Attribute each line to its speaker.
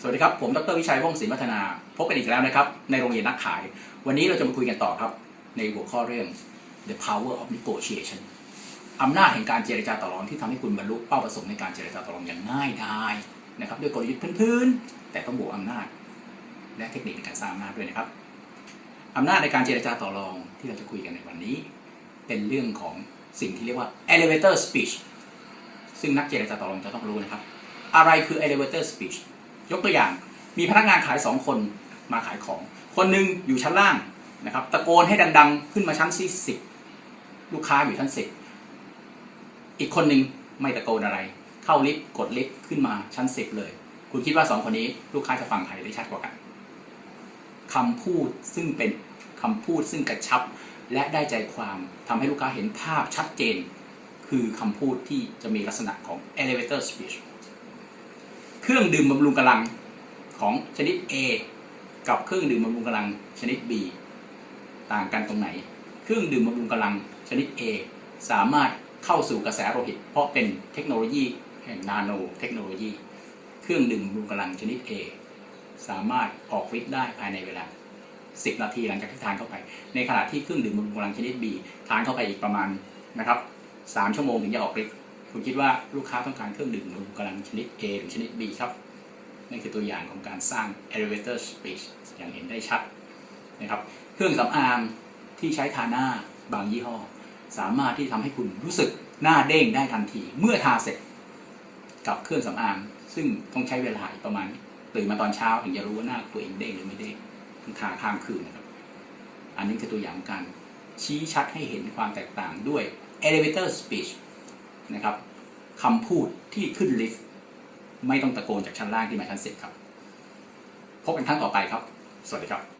Speaker 1: สวัสดีครับ ผมดรวิชัยว่องศรีพัฒนา พบกันอีกแล้วนะครับ ในโรงเรียนนักขาย วันนี้เราจะมาคุยกันต่อครับ ในหัวข้อเรื่อง the power of negotiation อำนาจแห่งการเจรจาต่อรองที่ทำให้คุณบรรลุเป้าประสงค์ในการเจรจาต่อรองอย่างง่ายดายนะครับด้วยกลยุทธ์พื้นๆ แต่ต้องบวกอำนาจ และเทคนิคในการสร้างอำนาจด้วยนะครับอำนาจในการเจรจาต่อรองที่เราจะคุยกันในวันนี้ เป็นเรื่องของสิ่งที่เรียกว่า elevator speech ซึ่งนักเจรจาต่อรองจะต้องรู้นะครับ อะไรคือ elevator speech ยกตัวอย่าง มีพนักงานขายสองคนมาขายของ คนหนึ่งอยู่ชั้นล่างนะครับ ตะโกนให้ดัง ๆ ขึ้นมาชั้นที่สิบลูกค้าอยู่ชั้นสิบอีกคนหนึ่งไม่ตะโกนอะไร เข้าลิฟต์กดลิฟต์ขึ้นมาชั้นสิบเลย คุณคิดว่าสองคนนี้ลูกค้าจะฟังใครได้ชัดกว่ากันคำพูดซึ่งเป็นคำพูดซึ่งกระชับและได้ใจความทำให้ลูกค้าเห็นภาพชัดเจน คือคำพูดที่จะมีลักษณะของ elevator speech เครื่องดื่มบำรุงกำลังของชนิด A กับเครื่องดื่มบำรุงกำลังชนิด B ต่างกันตรงไหน เครื่องดื่มบำรุงกำลังชนิด A สามารถเข้าสู่กระแสโลหิต เพราะเป็นเทคโนโลยีแห่งนาโนเทคโนโลยี เครื่องดื่มบำรุงกำลังชนิด A สามารถออกฤทธิ์ได้ภายในเวลา 10 นาทีหลังจากที่ทานเข้าไป ในขณะที่เครื่องดื่มบำรุงกำลังชนิด B ทานเข้าไปอีกประมาณนะครับ3ชั่วโมงถึงจะออกฤทธิ์ คุณคิดว่าลูกค้าต้องการเครื่องดื่มบำรุงกำลังชนิด A หรือชนิด B ครับนั่นคือตัวอย่างของการสร้าง elevator speech อย่างเห็นได้ชัดนะครับ เครื่องสำอางที่ใช้ทาหน้าบางยี่ห้อ สามารถที่ทำให้คุณรู้สึกหน้าเด้งได้ทันที เมื่อทาเสร็จกับเครื่องสำอาง ซึ่งต้องใช้เวลาประมาณตื่นมาตอนเช้าถึงจะรู้ว่าหน้าตัวเองเด้งหรือไม่เด้งต้องทาข้ามคืนนะครับ อันนี้คือตัวอย่างของการชี้ชัดให้เห็นความแตกต่างด้วย elevator speech นะครับคำพูดที่ขึ้นลิฟต์ไม่ต้องตะโกนจากชั้นล่างที่มาชั้นสิบครับ พบกันครั้งต่อไปครับ สวัสดีครับ